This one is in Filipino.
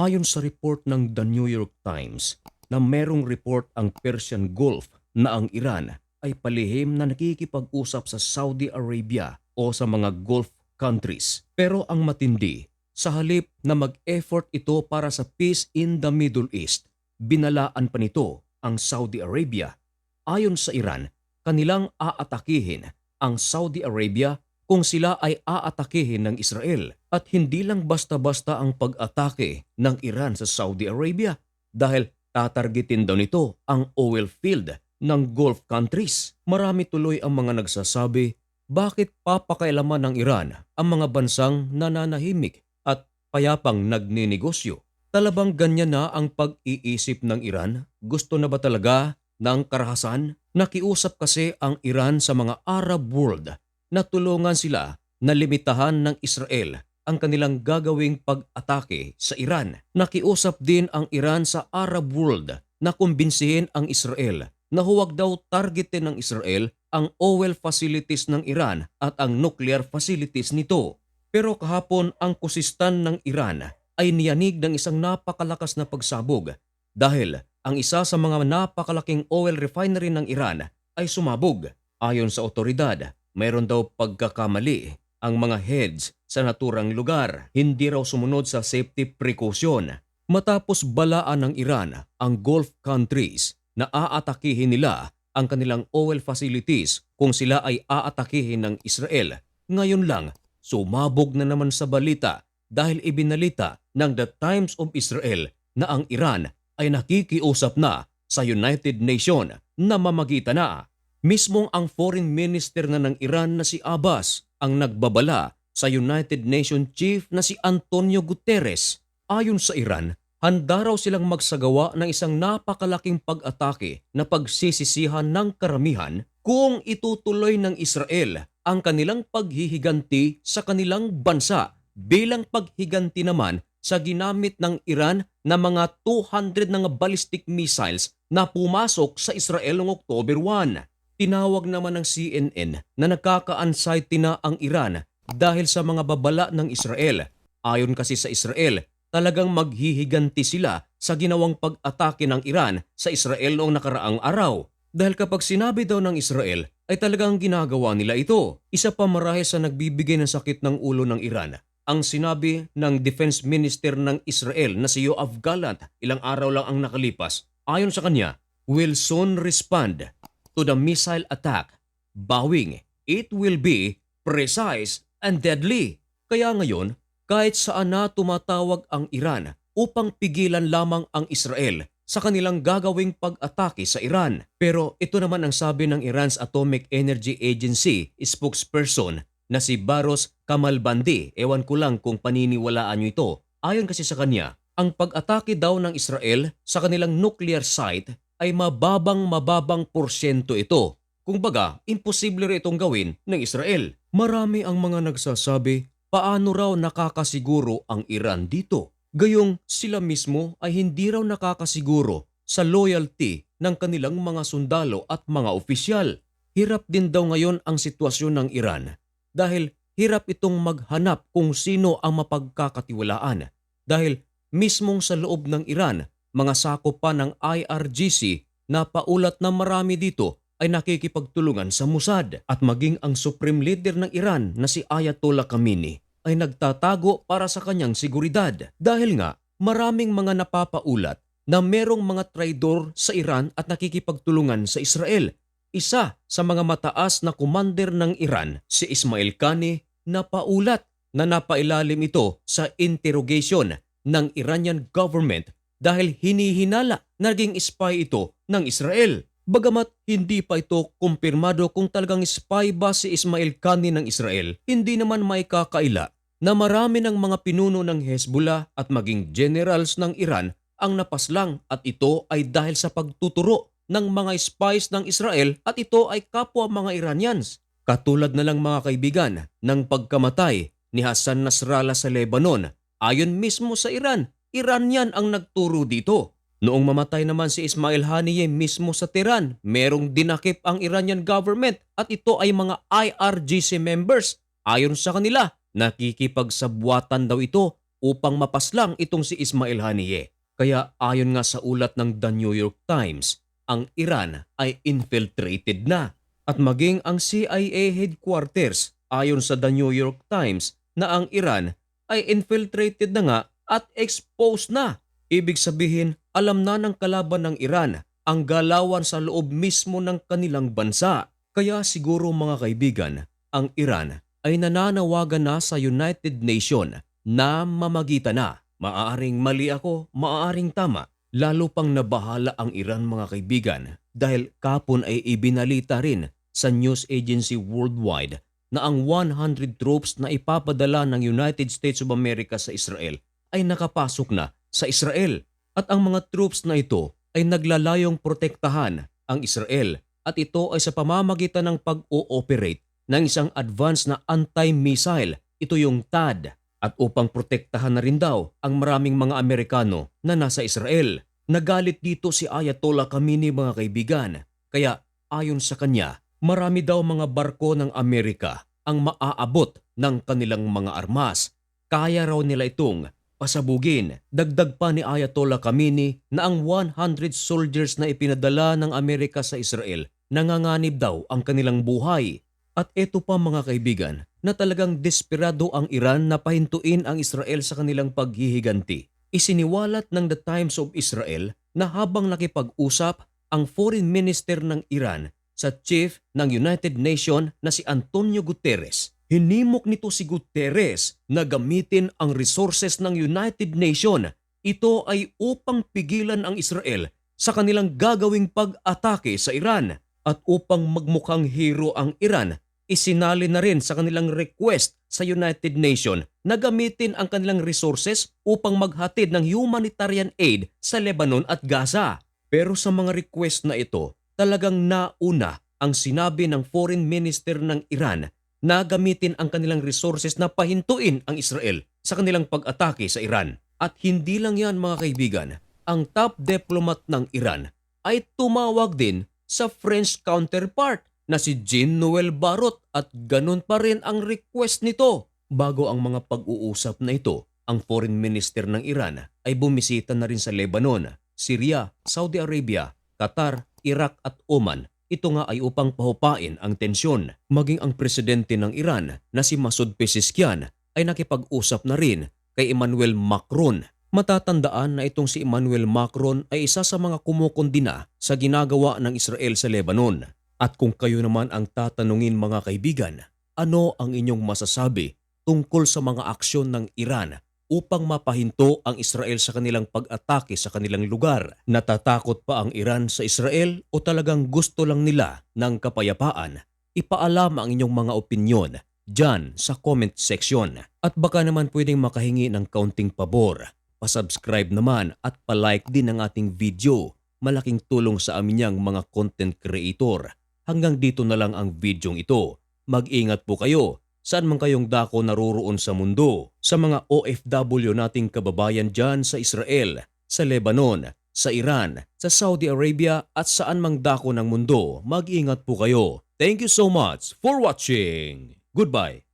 Ayon sa report ng The New York Times na merong report ang Persian Gulf na ang Iran ay palihim na nakikipag-usap sa Saudi Arabia o sa mga Gulf countries. Pero ang matindi, sa halip na mag-effort ito para sa peace in the Middle East, binalaan pa nito ang Saudi Arabia. Ayon sa Iran, kanilang aatakihin ang Saudi Arabia kung sila ay aatakihin ng Israel at hindi lang basta-basta ang pag-atake ng Iran sa Saudi Arabia dahil tatargetin daw nito ang oil field ng Gulf countries. Marami tuloy ang mga nagsasabi bakit papakailaman ng Iran ang mga bansang nananahimik at payapang nagninegosyo. Talabang ganyan na ang pag-iisip ng Iran? Gusto na ba talaga ng karahasan? Nakiusap kasi ang Iran sa mga Arab world na tulungan sila na limitahan ng Israel ang kanilang gagawing pag-atake sa Iran. Nakiusap din ang Iran sa Arab world na kumbinsihin ang Israel na huwag daw targetin ng Israel ang oil facilities ng Iran at ang nuclear facilities nito. Pero kahapon ang kusistan ng Iran ay niyanig ng isang napakalakas na pagsabog dahil ang isa sa mga napakalaking oil refinery ng Iran ay sumabog. Ayon sa otoridad, mayroon daw pagkakamali ang mga heads sa naturang lugar. Hindi raw sumunod sa safety precaution. Matapos balaan ng Iran ang Gulf countries na aatakihin nila ang kanilang oil facilities kung sila ay aatakihin ng Israel. Ngayon lang, sumabog na naman sa balita dahil ibinalita ng The Times of Israel na ang Iran ay nakikiusap na sa United Nation na mamagitan na. Mismong ang foreign minister na ng Iran na si Abbas ang nagbabala sa United Nation chief na si Antonio Guterres. Ayon sa Iran, handa raw silang magsagawa ng isang napakalaking pag-atake na pagsisisihan ng karamihan kung itutuloy ng Israel ang kanilang paghihiganti sa kanilang bansa bilang paghiganti naman sa ginamit ng Iran na mga 200 na ballistic missiles na pumasok sa Israel noong October 1. Tinawag naman ng CNN na nagkaka-anxiety na ang Iran dahil sa mga babala ng Israel. Ayon kasi sa Israel, talagang maghihiganti sila sa ginawang pag-atake ng Iran sa Israel noong nakaraang araw. Dahil kapag sinabi daw ng Israel, ay talagang ginagawa nila ito. Isa pa marahil sa nagbibigay ng sakit ng ulo ng Iran ang sinabi ng Defense Minister ng Israel na si Yoav Gallant ilang araw lang ang nakalipas. Ayon sa kanya, will soon respond to the missile attack, bowing it will be precise and deadly. Kaya ngayon, kahit saan na tumatawag ang Iran upang pigilan lamang ang Israel sa kanilang gagawing pag-atake sa Iran. Pero ito naman ang sabi ng Iran's Atomic Energy Agency spokesperson na si Baros Kamalbandi. Ewan ko lang kung paniniwalaan nyo ito. Ayon kasi sa kanya, ang pag-atake daw ng Israel sa kanilang nuclear site ay mababang mababang porsyento ito. Kung baga, imposible rin itong gawin ng Israel. Marami ang mga nagsasabi, paano raw nakakasiguro ang Iran dito? Gayong sila mismo ay hindi raw nakakasiguro sa loyalty ng kanilang mga sundalo at mga opisyal. Hirap din daw ngayon ang sitwasyon ng Iran dahil hirap itong maghanap kung sino ang mapagkakatiwalaan. Dahil mismong sa loob ng Iran, mga sakop pa ng IRGC na paulat na marami dito ay nakikipagtulungan sa Mossad at maging ang supreme leader ng Iran na si Ayatollah Khamenei ay nagtatago para sa kanyang seguridad dahil nga maraming mga napapaulat na merong mga traidor sa Iran at nakikipagtulungan sa Israel. Isa sa mga mataas na commander ng Iran, si Ismail Kani, napaulat na napailalim ito sa interrogation ng Iranian government dahil hinihinala na naging spy ito ng Israel. Bagamat hindi pa ito kumpirmado kung talagang spy ba si Ismail Kani ng Israel, hindi naman may kakaila na marami ng mga pinuno ng Hezbollah at maging generals ng Iran ang napaslang at ito ay dahil sa pagtuturo ng mga spies ng Israel at ito ay kapwa mga Iranians. Katulad na lang mga kaibigan ng pagkamatay ni Hassan Nasrallah sa Lebanon. Ayon mismo sa Iran, Iranian ang nagturo dito. Noong mamatay naman si Ismail Haniyeh mismo sa Tehran, merong dinakip ang Iranian government at ito ay mga IRGC members. Ayon sa kanila, nakikipagsabwatan daw ito upang mapaslang itong si Ismail Haniyeh. Kaya ayon nga sa ulat ng The New York Times, ang Iran ay infiltrated na. At maging ang CIA headquarters ayon sa The New York Times na ang Iran ay infiltrated na nga at exposed na. Ibig sabihin, alam na ng kalaban ng Iran ang galawan sa loob mismo ng kanilang bansa. Kaya siguro mga kaibigan, ang Iran ay nananawagan na sa United Nation na mamagitan na. Maaaring mali ako, maaaring tama. Lalo pang nabahala ang Iran mga kaibigan dahil kapon ay ibinalita rin sa news agency worldwide na ang 100 troops na ipapadala ng United States of America sa Israel ay nakapasok na sa Israel. At ang mga troops na ito ay naglalayong protektahan ang Israel at ito ay sa pamamagitan ng pag-ooperate ng isang advanced na anti-missile. Ito yung THAAD at upang protektahan na rin daw ang maraming mga Amerikano na nasa Israel. Nagalit dito si Ayatollah Khamenei mga kaibigan. Kaya ayon sa kanya, marami daw mga barko ng Amerika ang maaabot ng kanilang mga armas. Kaya raw nila itong pasabugin. Dagdag pa ni Ayatollah Khamenei na ang 100 soldiers na ipinadala ng Amerika sa Israel nanganganib daw ang kanilang buhay. At ito pa mga kaibigan na talagang desperado ang Iran na pahintuin ang Israel sa kanilang paghihiganti. Isiniwalat ng The Times of Israel na habang nakipag-usap ang foreign minister ng Iran sa chief ng United Nations na si Antonio Guterres, hinimok nito si Guterres na gamitin ang resources ng United Nations. Ito ay upang pigilan ang Israel sa kanilang gagawing pag-atake sa Iran at upang magmukhang hero ang Iran isinali na rin sa kanilang request sa United Nations na gamitin ang kanilang resources upang maghatid ng humanitarian aid sa Lebanon at Gaza. Pero sa mga request na ito, talagang nauna ang sinabi ng foreign minister ng Iran na gamitin ang kanilang resources na pahintuin ang Israel sa kanilang pag-atake sa Iran. At hindi lang yan mga kaibigan, ang top diplomat ng Iran ay tumawag din sa French counterpart na si Jean-Noel Barrot at ganun pa rin ang request nito. Bago ang mga pag-uusap na ito, ang foreign minister ng Iran ay bumisita na rin sa Lebanon, Syria, Saudi Arabia, Qatar, Iraq at Oman. Ito nga ay upang pahupain ang tensyon. Maging ang presidente ng Iran na si Masoud Pezeshkian ay nakipag-usap na rin kay Emmanuel Macron. Matatandaan na itong si Emmanuel Macron ay isa sa mga kumukondina sa ginagawa ng Israel sa Lebanon. At kung kayo naman ang tatanungin mga kaibigan, ano ang inyong masasabi tungkol sa mga aksyon ng Iran upang mapahinto ang Israel sa kanilang pag-atake sa kanilang lugar? Natatakot pa ang Iran sa Israel o talagang gusto lang nila ng kapayapaan? Ipaalam ang inyong mga opinyon dyan sa comment section. At baka naman pwedeng makahingi ng kaunting pabor. Pasubscribe naman at palike din ang ating video. Malaking tulong sa amin niyang mga content creator. Hanggang dito na lang ang videong ito. Mag-ingat po kayo saan man kayong dako naroroon sa mundo. Sa mga OFW nating kababayan dyan sa Israel, sa Lebanon, sa Iran, sa Saudi Arabia at saan mang dako ng mundo, mag-ingat po kayo. Thank you so much for watching. Goodbye.